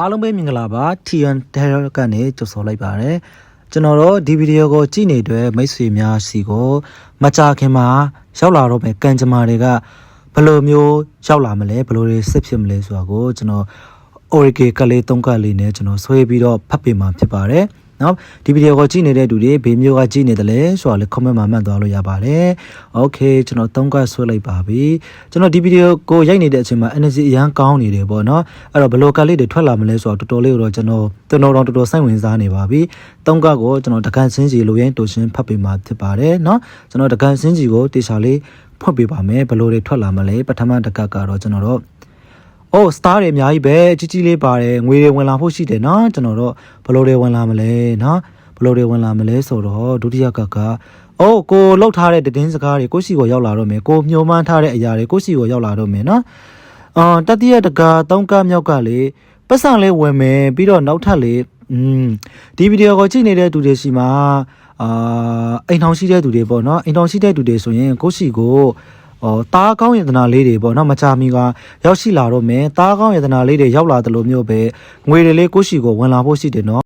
အားလုံးပဲမင်္ဂလာပါ TN Terror ကနေကြိုဆိုလိုက်ပါတယ်ကျွန်တော်တို့ဒီဗီဒီယိုကိုကြည့်နေတဲ့မိတ်ဆွေများစီကိုမကြခင်မှာရောက်လာတော့မယ်ကံကြမ္မာတွေကဘယ်လိုမျိုးရောက်လာမလဲဘယ်လိုတွေစစ်ဖြစ်မလဲဆိုတာကိုကျွန်တော် Oracle ကလေး၃ကတ်လေးနဲ့ကျွန်တော်ဆွဲပြီးတော့ဖတ်ပေးမှာဖြစ်ပါတယ် နော်ဒီဗီဒီယိုကိုကြည့်နေတဲ့သူတွေဘေးမျိုးကကြည့်နေတယ်လဲဆိုတာလေ comment မှာမှတ်သွားလို့ရပါတယ်။ Okay ကျွန်တော်သုံးကတ်ဆွဲလိုက်ပါပြီ။ကျွန်တော်ဒီဗီဒီယိုကိုရိုက်နေတဲ့အချိန်မှာ energy အရန်ကောင်းနေတယ်ပေါ့နော်။အဲ့တော့ဘယ်လိုကတ်လေးတွေထွက်လာမလဲဆိုတော့တော်တော်လေးကိုတော့ကျွန်တော်ကျွန်တော်တော့တော်တော်စိတ်ဝင်စားနေပါပြီ။သုံးကတ်ကိုကျွန်တော်တကန်စင်းစီလိုရင်းတူရှင်းဖတ်ပေးမှာဖြစ်ပါတယ်နော်။ကျွန်တော်တကန်စင်းစီကိုတေချာလေးဖွင့်ပေးပါမယ်ဘယ်လိုတွေထွက်လာမလဲပထမတကတ်ကတော့ကျွန်တော်တို့ အိုးစတားတွေအများကြီးပဲကြီးကြီးလေးပါတယ်ငွေတွေဝင်လာဖို့ရှိတယ်နော်ကျွန်တော်တို့ဘယ်လိုတွေဝင်လာမလဲနော်ဘယ်လိုတွေဝင်လာမလဲဆိုတော့ဒုတိယကကအိုးကိုလောက်ထားတဲ့တင်းစကားတွေကိုရှိကိုရောက်လာတော့မယ်ကိုမျှော်မှန်းထားတဲ့အရာတွေကိုရှိကိုရောက်လာတော့မယ်နော်အော်တတိယတကသုံးကမြောက်ကလေပတ်စံလေးဝင်မယ်ပြီးတော့နောက်ထပ်လေอืมဒီဗီဒီယိုကိုကြည့်နေတဲ့သူတွေရှိမှာအာအိမ်ထောင်ရှိတဲ့သူတွေပေါ့နော်အိမ်ထောင်ရှိတဲ့သူတွေဆိုရင်ကိုရှိကိုဟော တားကောင်းယတနာလေးတွေပေါ့နော်မချမီကရောက်ရှိလာတော့မယ်တားကောင်းယတနာလေးတွေရောက်လာတယ်လို့မျိုးပဲငွေတွေလေးကိုယ့်ရှိကိုဝင်လာဖို့ရှိတယ်နော်